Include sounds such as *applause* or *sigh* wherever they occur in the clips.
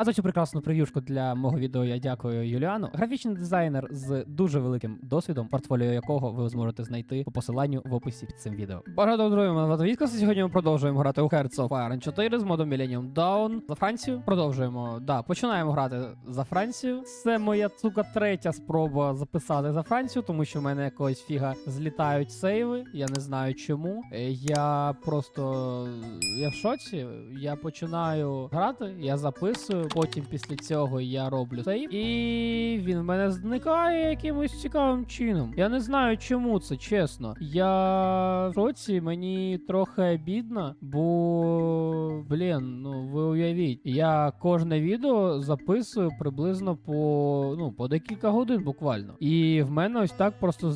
А за цю прекрасну прев'юшку для мого відео я дякую Юліану. Графічний дизайнер з дуже великим досвідом, портфоліо якого ви зможете знайти по посиланню в описі під цим відео. Мене звати Віткас, Сьогодні ми продовжуємо грати у Hearts of Iron 4 з модом Millennium Dawn за Францію. Продовжуємо. Да, починаємо грати за Францію. Це моя цука третя спроба записати за Францію, тому що в мене якогось фіга злітають сейви. Я не знаю чому. Е, Я просто я в шоці. Я починаю грати, я записую. Потім після цього я роблю сейв, і він в мене зникає якимось цікавим чином. Я не знаю, чому це чесно. Я в шоці, мені трохи обідно, бо блін, ну ви уявіть, я кожне відео записую приблизно по ну по декілька годин буквально. І в мене ось так просто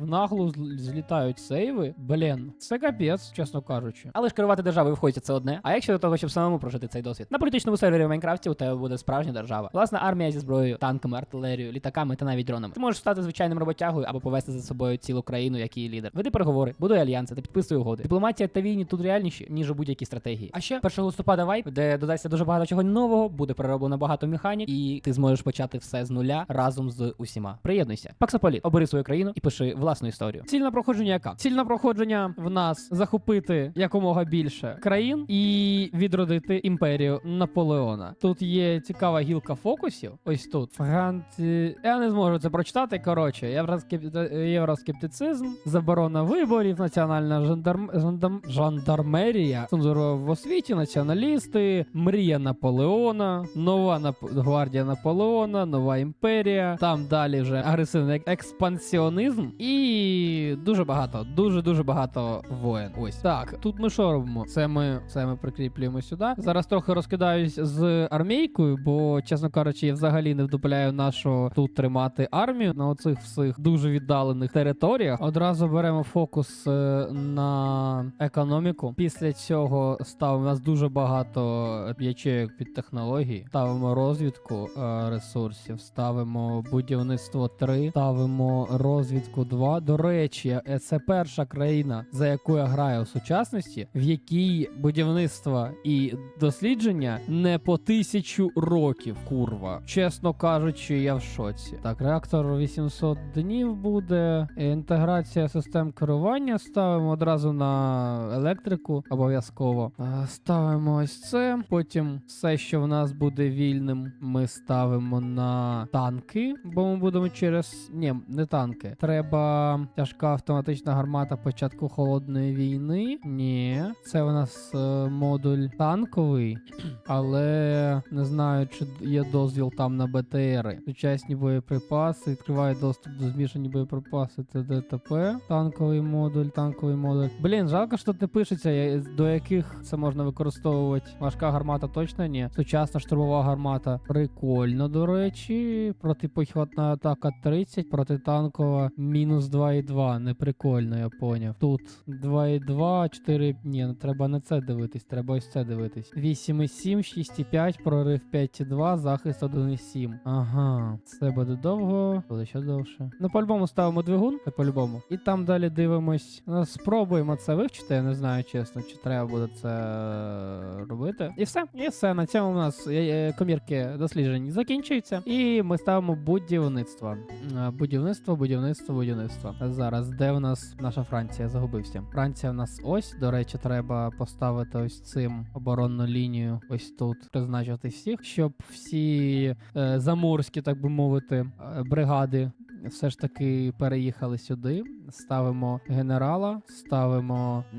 в наглу злітають сейви. Блін, це капець, чесно кажучи. Але ж керувати державою входить це одне. А якщо до того, щоб самому прожити цей досвід? На політичному сервері в Майнкрафті тебе буде справжня держава. Власна армія зі зброєю, танками, артилерією, літаками та навіть дронами. Ти можеш стати звичайним роботягою або повести за собою цілу країну, як її лідер. Веди переговори, будуй альянси та підписуй угоди. Дипломатія та війні тут реальніші, ніж у будь-якій стратегії. А ще 1 листопада вайп, де додасться дуже багато чого нового, буде перероблено багато механік, і ти зможеш почати все з нуля разом з усіма. Приєднуйся. Паксополіт, обери свою країну і пиши власну історію. Ціль на проходження яка? Ціль на проходження в нас захопити якомога більше країн і відродити імперію Наполеона. Тут є цікава гілка фокусів. Ось тут. Франці... Я не зможу це прочитати. Коротше, євроскеп... євроскептицизм, заборона виборів, національна жандарм... Жандарм... жандармерія, цензура в освіті, націоналісти, мрія Наполеона, нова Нап... гвардія Наполеона, нова імперія. Там далі вже агресивний експансіонізм і дуже багато, дуже дуже багато воєн. Ось так. Тут ми що робимо? Це ми це ми прикріплюємо сюди. Зараз трохи розкидаюсь з армійкою, бо чесно кажучи, я взагалі не вдупляю нашу тут тримати армію на оцих всіх дуже віддалених територіях. Одразу беремо фокус е, на економіку. Після цього ставимо у нас дуже багато ячеїк під технології. Ставимо розвідку е, ресурсів, ставимо будівництво 3, ставимо розвідку 2. До речі, це перша країна, за яку я граю у сучасності, в якій будівництво і дослідження не по тисячу років, курва. Чесно кажучи, я в шоці. Так, реактор 800 днів буде. Інтеграція систем керування ставимо одразу на електрику, обов'язково. Ставимо ось це. Потім все, що в нас буде вільним, ми ставимо на танки, бо ми будемо через. Ні, не танки. Треба тяжка автоматична гармата початку холодної війни. Ні, це у нас е, модуль танковий, *clears throat* але не знаю, чи є дозвіл там на БТРи. Сучасні боєприпаси, відкриває доступ до змішані боєприпаси. Це ДТП, танковий модуль, танковий модуль. Блін, жалко, що тут не пишеться, до яких це можна використовувати. Важка гармата точно ні. Сучасна штурмова гармата. Прикольно, до речі. Протипіхотна атака 30, протитанкова мінус 2,2. Не прикольно, я поняв. Тут 2,2, 4. Ні, ну треба не це дивитись, треба ось це дивитись. 8,7, 6,5, прорив 5,2, захист 1,7. Ага, це буде довго, буде ще довше. Ну, по-любому ставимо двигун, по-любому. І там далі дивимось. Ну, спробуємо це вивчити. Я не знаю, чесно, чи треба буде це робити. І все. І все. На цьому у нас комірки досліджень закінчуються. І ми ставимо будівництво. Будівництво, будівництво, будівництво. Зараз де у нас наша Франція? Загубився. Франція в нас ось. До речі, треба поставити ось цим оборонну лінію. Ось тут призначити всіх, щоб всі е, заморські, так би мовити, е, бригади. Все ж таки переїхали сюди. Ставимо генерала, ставимо е,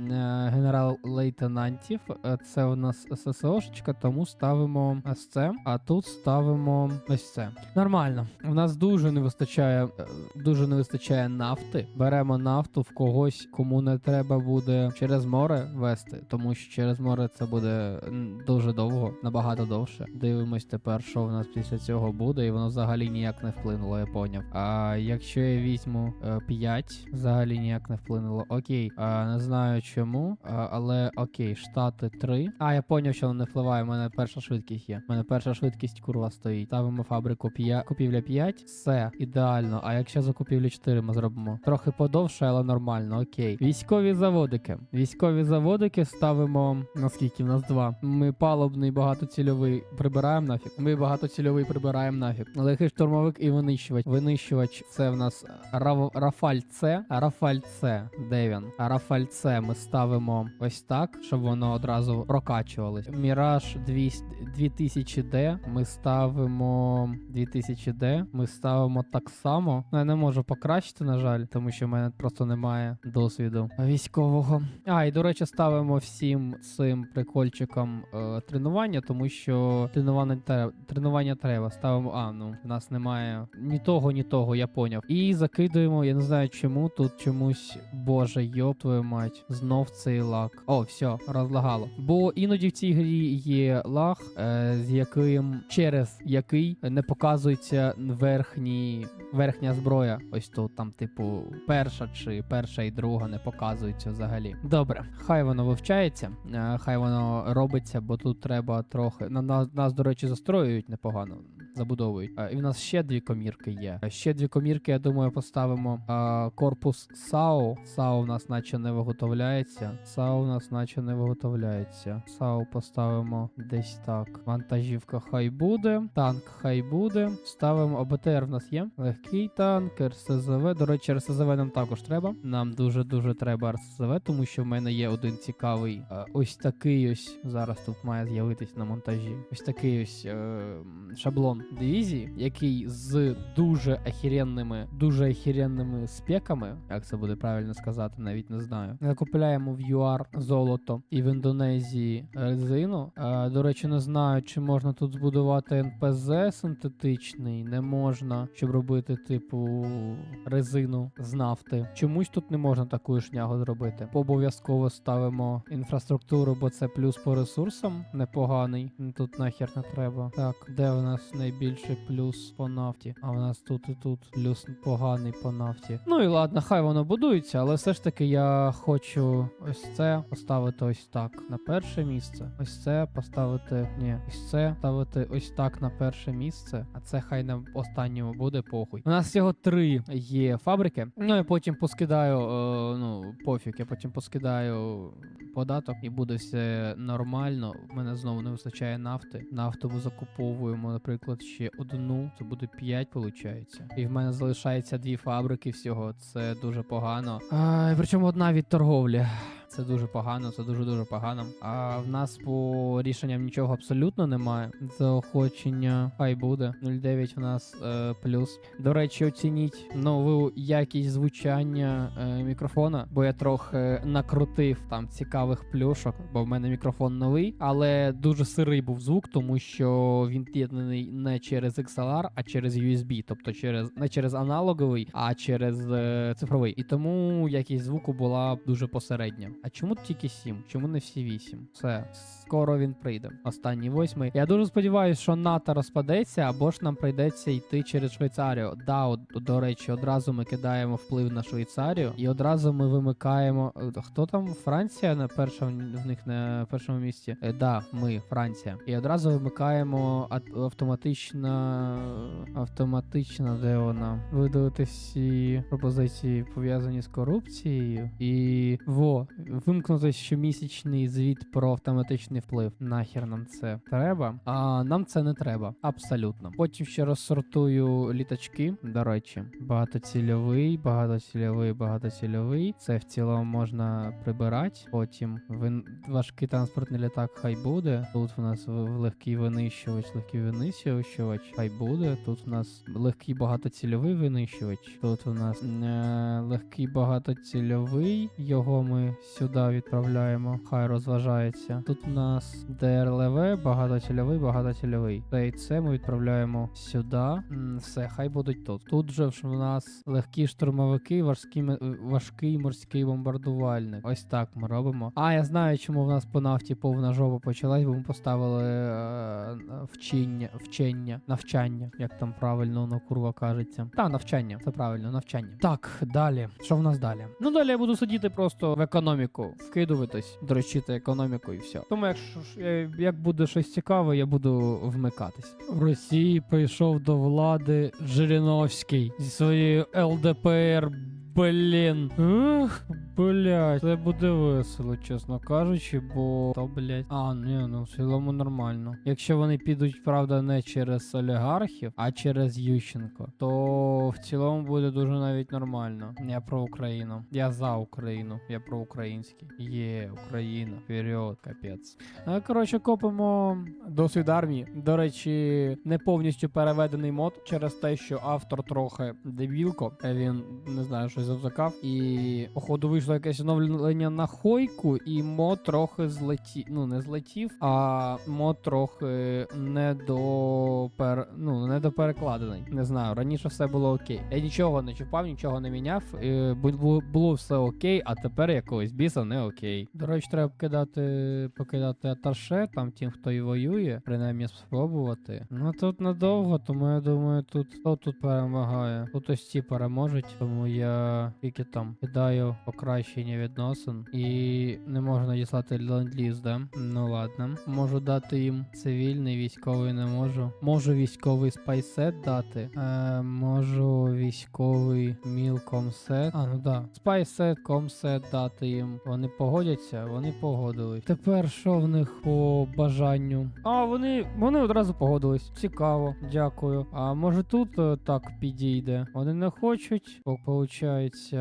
генерал-лейтенантів. Е, Це у нас ССОшечка, тому ставимо ось це. А тут ставимо ось це. Нормально. У нас дуже не вистачає, е, дуже не вистачає нафти. Беремо нафту в когось, кому не треба буде через море вести, тому що через море це буде дуже довго, набагато довше. Дивимось тепер, що в нас після цього буде, і воно взагалі ніяк не вплинуло, я поняв. А якщо я візьму 5 взагалі ніяк не вплинуло. Окей, а, не знаю чому, а, але окей, штати 3. А, я поняв, що воно не впливає. У мене перша швидкість є. У мене перша швидкість курва стоїть. Ставимо фабрику 5, купівля 5. Все, ідеально. А якщо за купівлю 4 ми зробимо? Трохи подовше, але нормально. Окей. Військові заводики. Військові заводики ставимо. Наскільки в нас два? Ми палубний багатоцільовий прибираємо нафіг. Ми багатоцільовий прибираємо нафіг. Легкий штурмовик і винищувач. Винищувач це в нас. Рафаль С. А Рафаль С. Де він? А Рафаль С ми ставимо ось так, щоб воно одразу прокачувалось. Міраж 200 2000D. Ми ставимо 2000D. Ми ставимо так само. Ну, я не можу покращити, на жаль, тому що в мене просто немає досвіду військового. А, і до речі, ставимо всім цим прикольчикам е, тренування, тому що тренування треба, тренування треба. Ставимо. А, ну в нас немає ні того, ні того, я поняв. І закидуємо, я не знаю чому. Тут чомусь, боже, йоп твою мать, знов цей лак. О, все, розлагало. Бо іноді в цій грі є лаг, е, з яким через який не показується верхні, верхня зброя. Ось тут там, типу, перша чи перша і друга не показуються взагалі. Добре, хай воно вивчається, е, хай воно робиться, бо тут треба трохи. На нас, нас до речі, застроюють непогано. Забудовують. Е, І в нас ще дві комірки є. Е, Ще дві комірки, я думаю, поставимо корпус САУ. САУ у нас наче не виготовляється. САУ у нас наче не виготовляється. САУ поставимо десь так. Вантажівка хай буде. Танк хай буде. Ставимо ОБТР в нас є. Легкий танк, РСЗВ. До речі, РСЗВ нам також треба. Нам дуже-дуже треба РСЗВ, тому що в мене є один цікавий. е, ось такий ось. Зараз тут має з'явитись на монтажі. Ось такий ось е, шаблон дивізії, який з дуже охеренними, дуже охеренними спеками, як це буде правильно сказати, навіть не знаю. Закупляємо в ЮАР золото і в Індонезії резину. Е, до речі, не знаю, чи можна тут збудувати НПЗ синтетичний. Не можна, щоб робити, типу, резину з нафти. Чомусь тут не можна таку шнягу зробити. Обов'язково ставимо інфраструктуру, бо це плюс по ресурсам непоганий. Тут нахер не треба. Так, де в нас найбільший плюс по нафті? А в нас тут і тут плюс поганий по нафті. Ну і ладно, хай воно будується, але все ж таки я хочу ось це поставити ось так на перше місце. Ось це поставити. Ні, ось це ставити ось так на перше місце. А це хай на останньому буде похуй. У нас всього три є фабрики. Ну я потім поскидаю. Е, ну, пофіг, я потім поскидаю податок і буде все нормально. У мене знову не вистачає нафти. Нафту ми закуповуємо, наприклад, ще одну. Це буде 5, виходить. І в мене залишається дві фабрики всього. Це дуже погано. А, причому одна від торговлі. Це дуже погано, це дуже дуже погано. А в нас по рішенням нічого абсолютно немає. Заохочення хай буде. 0,9 у нас е, плюс. До речі, оцініть нову якість звучання е, мікрофона, бо я трохи накрутив там цікавих плюшок, бо в мене мікрофон новий, але дуже сирий був звук, тому що він під'єднаний не через XLR, а через USB, тобто через не через аналоговий, а через е, цифровий. І тому якість звуку була дуже посередня. А чому тільки 7? Чому не всі 8? Все, скоро він прийде. Останній восьмий. Я дуже сподіваюся, що НАТО розпадеться, або ж нам прийдеться йти через Швейцарію. Да, от, до речі, одразу ми кидаємо вплив на Швейцарію, і одразу ми вимикаємо. е, Хто там? Франція на першому в них на першому місці? Е, да, ми, Франція. І одразу вимикаємо ат- автоматично. Автоматично, де вона? Видалити всі пропозиції пов'язані з корупцією. І во, вимкнути щомісячний звіт про автоматичний вплив. Нахер нам це треба? А нам це не треба. Абсолютно. Потім ще розсортую літачки. До речі, багатоцільовий, багатоцільовий, багатоцільовий. Це в цілому можна прибирати. Потім вин... важкий транспортний літак хай буде. Тут у нас легкий винищувач, легкий винищувач, хай буде. Тут у нас легкий багатоцільовий винищувач. Тут у нас е, легкий багатоцільовий. Його ми сюди відправляємо. Хай розважається. Тут у нас ДРЛВ, багатоцільовий, багатоцільовий. Та і це ми відправляємо сюди. Все, хай будуть тут. Тут же в нас легкі штурмовики, важкі, важкий морський бомбардувальник. Ось так ми робимо. А, я знаю, чому в нас по нафті повна жопа почалась, бо ми поставили е, вчення, вчення, навчання, як там правильно на курва кажеться. Та, навчання, це правильно, навчання. Так, далі. Що в нас далі? Ну далі я буду сидіти просто в економіку, вкидуватись, дрочити економіку і все. Тому якщо ж я- як буде щось цікаве, я буду вмикатись. В Росії прийшов до влади Жириновський зі своєю ЛДПР. Блін. Ух, блять, це буде весело, чесно кажучи, бо то, блять. А, ні, ну в цілому нормально. Якщо вони підуть, правда, не через олігархів, а через Ющенко, то в цілому буде дуже навіть нормально. Я про Україну. Я за Україну. Я про український. Є, Україна. Вперед, капець. А, коротше, копимо досвід армії. До речі, не повністю переведений мод через те, що автор трохи дебілко. Е, Він не знаю, щось завзакав. І походу вийшло якесь оновлення на хойку, і мод трохи злетів. Ну, не злетів, а мод трохи не до пер... ну, не до перекладений. Не знаю. Раніше все було окей. Я нічого не чіпав, нічого не міняв. бу- бу- Було все окей, а тепер якогось біса не окей. До речі, треба кидати, покидати аташе, там тим, хто і воює, принаймні спробувати. Ну тут надовго, тому я думаю, тут хто тут перемагає. Тут ось ці переможуть, тому я тільки там кидаю покращення відносин і не можу надіслати ленд-ліз, да? Ну ладно. Можу дати їм цивільний, військовий не можу. Можу військовий спайсет дати. Е, можу військовий міл комсет. А, ну да. Спайсет, комсет дати їм. Вони погодяться, вони погодились. Тепер що в них по бажанню? А, вони, вони одразу погодились. Цікаво, дякую. А може тут е, так підійде? Вони не хочуть, бо виходить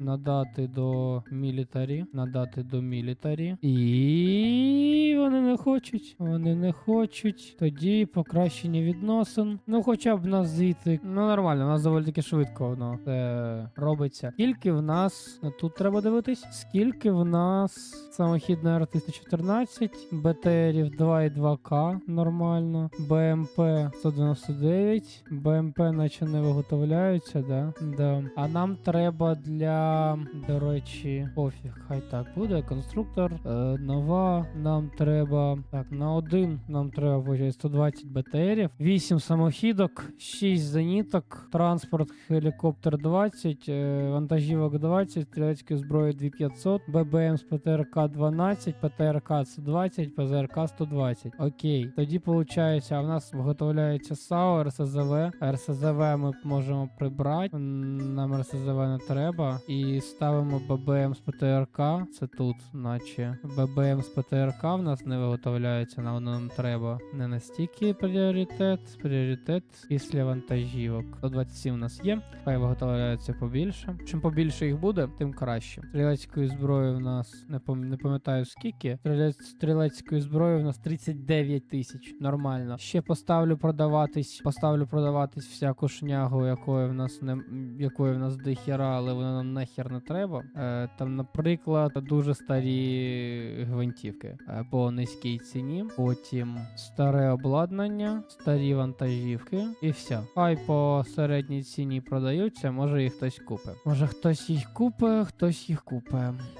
надати до мілітарі. Надати до мілітарі. І вони не хочуть. Вони не хочуть. Тоді покращення відносин. Ну, хоча б нас звідти. Ну нормально, у нас доволі таки швидко воно це робиться. Скільки в нас тут треба дивитись? Скільки в нас самохідна Р-314, БТРів 2 і 2К нормально, БМП 199, БМП наче не виготовляються, да? Да. А нам треба для, до речі, пофіг, хай так буде. Конструктор, е, нова. Нам треба. Так, на один нам треба виходить, 120 БТРів, 8 самохідок, 6 зеніток, транспорт, хелікоптер 20, е, вантажівок 20, стрілецької зброї 2500, ББМ з ПТРК 12, ПТРК 120, ПЗРК 120. Окей. Тоді виходить, в нас виготовляється САУ, РСЗВ. РСЗВ ми можемо прибрати. Нам РСЗВ не треба. І ставимо ББМ з ПТРК. Це тут, наче. ББМ з ПТРК в нас не виготовляється, нам воно нам треба. Не настільки пріоритет. Пріоритет після вантажівок. 127 у нас є. Хай виготовляється побільше. Чим побільше їх буде, тим краще. Стрілецької зброї в нас не, пам- не пам'ятаю скільки. Стрілець, стрілецької зброї в нас 39 тисяч. Нормально. Ще поставлю продаватись. Поставлю продаватись всяку шнягу, якої в нас не якої в нас дохіра, але вона нам нахер не треба. Е, там, наприклад, дуже старі гвинтівки е, по низькій ціні. Потім старе обладнання, старі вантажівки і все. Хай по середній ціні продаються, може їх хтось купить. Може хтось їх купить, хтось їх купить.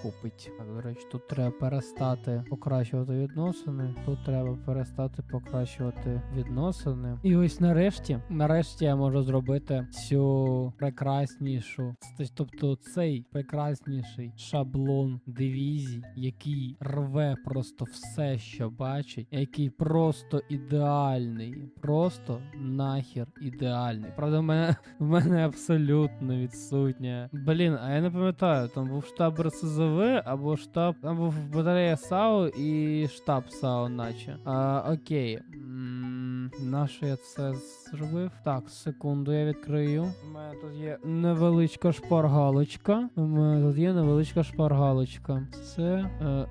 Купить. Так, до речі, тут треба перестати покращувати відносини. Тут треба перестати покращувати відносини. І ось нарешті, нарешті я можу зробити цю прекраснішу, тобто цей прекрасніший шаблон дивізій, який рве просто все, що бачить, який просто ідеальний, просто нахер ідеальний. Правда, в мене в мене абсолютно відсутня. Блін, а я не пам'ятаю, там був штаб РСЗВ або штаб. Там був батарея САУ і штаб САУ, наче. А, окей. Нащо я це зробив? Так, секунду, я відкрию. У мене тут є невеличка шпаргалочка. Тут є невеличка шпаргалочка. Це е,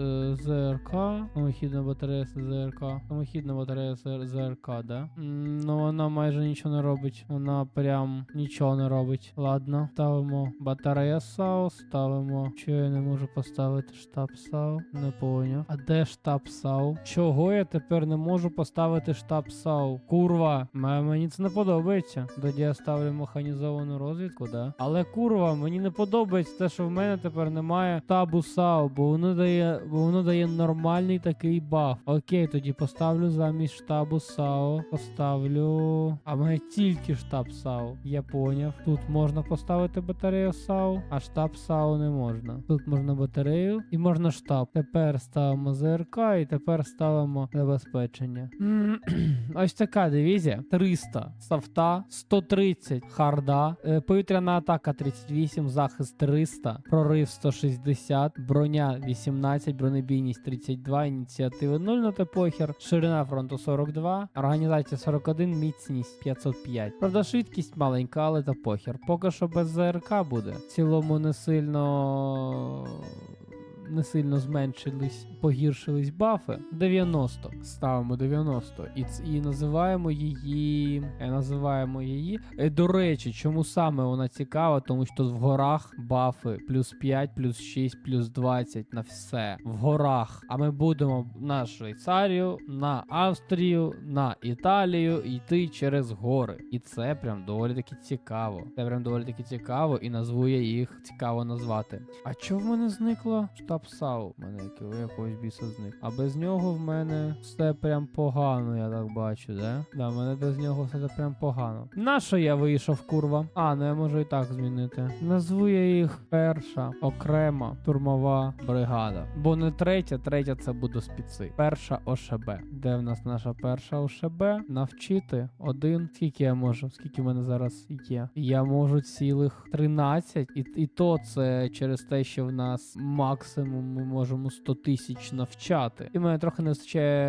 е, ЗРК. Самохідна батарея ЗРК. Самохідна батарея ЗРК, да? Ну вона майже нічого не робить. Вона прям нічого не робить. Ладно, ставимо батарея САУ, ставимо. Що я не можу поставити штаб САУ? Не поняв. А де штаб САУ? Чого я тепер не можу поставити штаб САУ? Курва, мені це не подобається. Тоді я ставлю механізовану розвідку, да? Але курва, мені не подобається те, що в мене тепер немає штабу САУ, бо воно дає, бо воно дає нормальний такий баф. Окей, тоді поставлю замість штабу САУ. Поставлю. А мене тільки штаб САУ. Я поняв. Тут можна поставити батарею САУ, а штаб САУ не можна. Тут можна батарею і можна штаб. Тепер ставимо ЗРК і тепер ставимо забезпечення. *clears throat* Ось така дивізія. 300 софта, 130 харда, е, повітряна атака 38, захист 300, прорив 160, броня 18, бронебійність 32, ініціативи 0 на те похер, ширина фронту 42, організація 41, міцність 505. Правда, швидкість маленька, але та похер. Поки що без ЗРК буде. В цілому не сильно. Не сильно зменшились, погіршились бафи. 90. Ставимо 90. І, і називаємо її. е, Називаємо її. Е, До речі, чому саме вона цікава? Тому що в горах бафи плюс 5, плюс 6, плюс 20 на все. В горах. А ми будемо на Швейцарію, на Австрію, на Італію йти через гори. І це прям доволі таки цікаво. Це прям доволі таки цікаво, і назву я їх цікаво назвати. А чого в мене зникло? Штаб САУ. В мене якогось біса зник. А без нього в мене все прям погано, я так бачу, да? Да, в мене без нього все це прям погано. Нащо я вийшов, курва? А, ну я можу і так змінити. Назву я їх перша окрема штурмова бригада. Бо не третя, третя це буде спіци. Перша ОШБ. Де в нас наша перша ОШБ? Навчити один. Скільки я можу? Скільки в мене зараз є? Я можу цілих 13. І, і то це через те, що в нас максимум ми можемо 100 тисяч навчати. І мене трохи не вистачає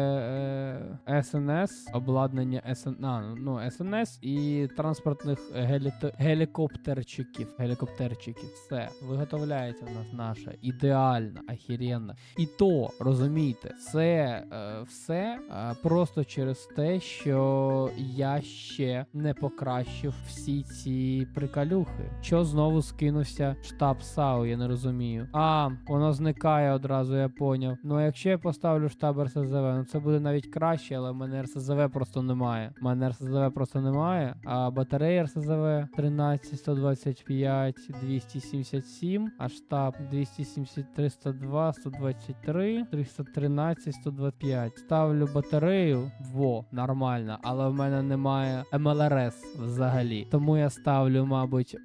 е, СНС, обладнання СН... а, ну, СНС і транспортних геліт... гелікоптерчиків. Гелікоптерчиків. Все, виготовляється в нас наша ідеальна, ахіренна. І то, розумієте, це е, все е, просто через те, що я ще не покращив всі ці приколюхи. Що знову скинувся штаб САУ, я не розумію. А, воно зникає одразу, я поняв. Ну а якщо я поставлю штаб РСЗВ, ну це буде навіть краще, але в мене РСЗВ просто немає. У мене РСЗВ просто немає. А батарея РСЗВ 13, 125, 277, а штаб 270, 302, 123, 313, 125. Ставлю батарею, во, нормально, але в мене немає МЛРС взагалі. Тому я ставлю, мабуть,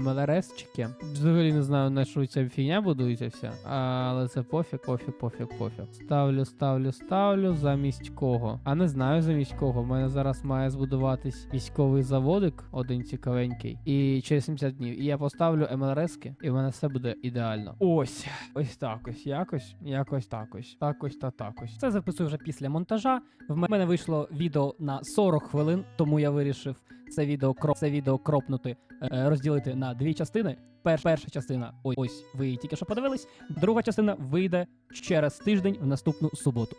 МЛРСчики. Взагалі не знаю, на що ця фігня будується вся. Але це пофіг, пофіг, пофіг, пофіг. Ставлю, ставлю, ставлю. Замість кого? А не знаю замість кого. У мене зараз має збудуватись військовий заводик, один цікавенький. І через 70 днів. І я поставлю МЛРСки, і в мене все буде ідеально. Ось, ось так ось, якось, якось так ось. Так ось та так ось. Це записую вже після монтажа. В мене вийшло відео на 40 хвилин, тому я вирішив це відео кроп, це відео кропнути, е, розділити на дві частини. Пер, перша частина, ой, ось ви тільки що подивились. Друга частина вийде через тиждень в наступну суботу.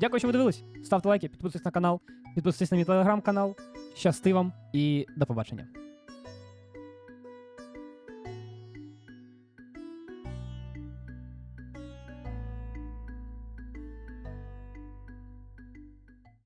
Дякую, що ви дивились. Ставте лайки, підписуйтесь на канал, підписуйтесь на мій телеграм-канал. Щасти вам і до побачення.